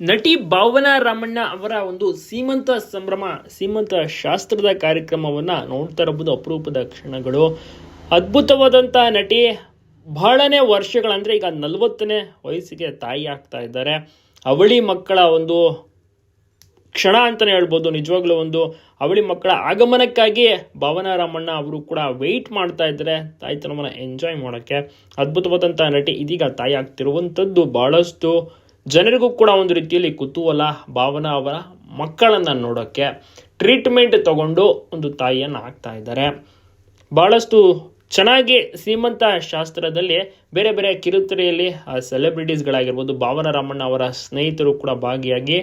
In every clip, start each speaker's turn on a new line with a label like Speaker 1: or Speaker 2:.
Speaker 1: ನಟಿ ಭಾವನಾ ರಾಮಣ್ಣ ಅವರ ಒಂದು ಸೀಮಂತ ಸಂಭ್ರಮ, ಸೀಮಂತ ಶಾಸ್ತ್ರದ ಕಾರ್ಯಕ್ರಮವನ್ನು ನೋಡ್ತಾ ಇರಬಹುದು ಅಪರೂಪದ ಕ್ಷಣಗಳು. ಅದ್ಭುತವಾದಂಥ ನಟಿ ಬಹಳನೇ ವರ್ಷಗಳಂದರೆ ಈಗ ನಲವತ್ತನೇ ವಯಸ್ಸಿಗೆ ತಾಯಿ ಆಗ್ತಾ ಇದ್ದಾರೆ. ಅವಳಿ ಮಕ್ಕಳ ಒಂದು ಕ್ಷಣ ಅಂತಲೇ ಹೇಳ್ಬೋದು, ನಿಜವಾಗ್ಲೂ ಒಂದು ಅವಳಿ ಮಕ್ಕಳ ಆಗಮನಕ್ಕಾಗಿ ಭಾವನಾ ರಾಮಣ್ಣ ಅವರು ಕೂಡ ವೆಯ್ಟ್ ಮಾಡ್ತಾ ಇದ್ದಾರೆ, ತಾಯ್ತನವನ್ನು ಎಂಜಾಯ್ ಮಾಡೋಕ್ಕೆ. ಅದ್ಭುತವಾದಂಥ ನಟಿ ಇದೀಗ ತಾಯಿ ಆಗ್ತಿರುವಂಥದ್ದು ಬಹಳಷ್ಟು ಜನರಿಗೂ ಕೂಡ ಒಂದು ರೀತಿಯಲ್ಲಿ ಕುತೂಹಲ, ಭಾವನಾ ಅವರ ಮಕ್ಕಳನ್ನು ನೋಡೋಕ್ಕೆ ಟ್ರೀಟ್ಮೆಂಟ್ ತಗೊಂಡು ಒಂದು ತಾಯಿಯನ್ನು ಹಾಕ್ತಾ ಇದ್ದಾರೆ. ಬಹಳಷ್ಟು ಚೆನ್ನಾಗಿ ಸೀಮಂತ ಶಾಸ್ತ್ರದಲ್ಲಿ ಬೇರೆ ಬೇರೆ ಕಿರುತೆರೆಯಲ್ಲಿ ಸೆಲೆಬ್ರಿಟೀಸ್ಗಳಾಗಿರ್ಬೋದು ಭಾವನಾ ರಾಮಣ್ಣ ಅವರ ಸ್ನೇಹಿತರು ಕೂಡ ಭಾಗಿಯಾಗಿ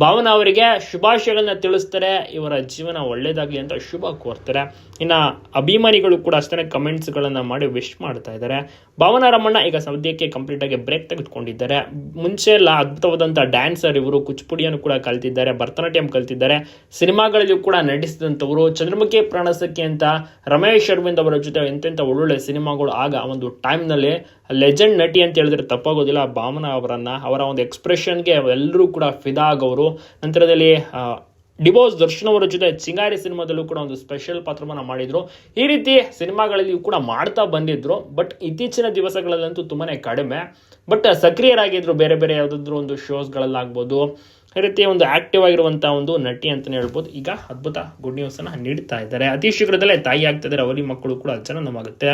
Speaker 1: ಭಾವನಾ ಅವರಿಗೆ ಶುಭಾಶಯಗಳನ್ನ ತಿಳಿಸ್ತಾರೆ. ಇವರ ಜೀವನ ಒಳ್ಳೇದಾಗಲಿ ಅಂತ ಶುಭ ಕೋರ್ತಾರೆ. ಇನ್ನು ಅಭಿಮಾನಿಗಳು ಕೂಡ ಅಷ್ಟೇ ಕಮೆಂಟ್ಸ್ಗಳನ್ನು ಮಾಡಿ ವಿಶ್ ಮಾಡ್ತಾ ಇದ್ದಾರೆ. ಭಾವನಾ ರಮಣ್ಣ ಈಗ ಸದ್ಯಕ್ಕೆ ಕಂಪ್ಲೀಟ್ ಆಗಿ ಬ್ರೇಕ್ ತೆಗೆದುಕೊಂಡಿದ್ದಾರೆ. ಮುಂಚೆ ಎಲ್ಲ ಅದ್ಭುತವಾದಂಥ ಡ್ಯಾನ್ಸರ್ ಇವರು, ಕುಚ್ಪುಡಿಯನ್ನು ಕೂಡ ಕಲ್ತಿದ್ದಾರೆ, ಭರತನಾಟ್ಯಂ ಕಲ್ತಿದ್ದಾರೆ. ಸಿನಿಮಾಗಳಲ್ಲಿಯೂ ಕೂಡ ನಟಿಸಿದಂಥವರು, ಚಂದ್ರಮುಖಿ ಪ್ರಾಣಸಕ್ಕೆ ಅಂತ ರಮೇಶ್ ಅರವಿಂದ್ ಅವರ ಜೊತೆ ಎಂತೆಂಥ ಒಳ್ಳೊಳ್ಳೆ ಸಿನಿಮಾಗಳು ಆಗ ಒಂದು ಟೈಮ್ನಲ್ಲಿ ಲೆಜೆಂಡ್ ನಟಿ ಅಂತ ಹೇಳಿದ್ರೆ ತಪ್ಪಾಗೋದಿಲ್ಲ. ಭಾವನಾ ಅವರನ್ನ, ಅವರ ಒಂದು ಎಕ್ಸ್ಪ್ರೆಷನ್ಗೆ ಎಲ್ಲರೂ ಕೂಡ ಫಿದಾ ಆಗೋರು ನಂತರದಲ್ಲಿ ಡಿಬೋಸ್ ದರ್ಶನ್ ಅವರ ಜೊತೆ ಚಿಂಗಾರಿ ಸಿನಿಮಾದಲ್ಲೂ ಕೂಡ ಒಂದು ಸ್ಪೆಷಲ್ ಪಾತ್ರವನ್ನ ಮಾಡಿದ್ರು. ಈ ರೀತಿ ಸಿನಿಮಾಗಳಲ್ಲಿಯೂ ಕೂಡ ಮಾಡ್ತಾ ಬಂದಿದ್ರು, ಬಟ್ ಇತ್ತೀಚಿನ ದಿವಸಗಳಲ್ಲಂತೂ ತುಂಬಾನೇ ಕಡಿಮೆ. ಬಟ್ ಸಕ್ರಿಯರಾಗಿದ್ರು, ಬೇರೆ ಬೇರೆ ಯಾವುದಾದ್ರೂ ಒಂದು ಶೋಸ್ಗಳಲ್ಲಾಗ್ಬೋದು. ಈ ರೀತಿ ಒಂದು ಆಕ್ಟಿವ್ ಆಗಿರುವಂತಹ ಒಂದು ನಟಿ ಅಂತಲೇ ಹೇಳ್ಬೋದು. ಈಗ ಅದ್ಭುತ ಗುಡ್ ನ್ಯೂಸ್ ಅನ್ನ ನೀಡ್ತಾ ಇದ್ದಾರೆ. ಅತಿ ಶೀಘ್ರದಲ್ಲೇ ತಾಯಿ ಆಗ್ತಾ ಇದ್ದಾರೆ. ಅವರಿ ಮಕ್ಕಳು ಕೂಡ ಜನನವಾಗುತ್ತೆ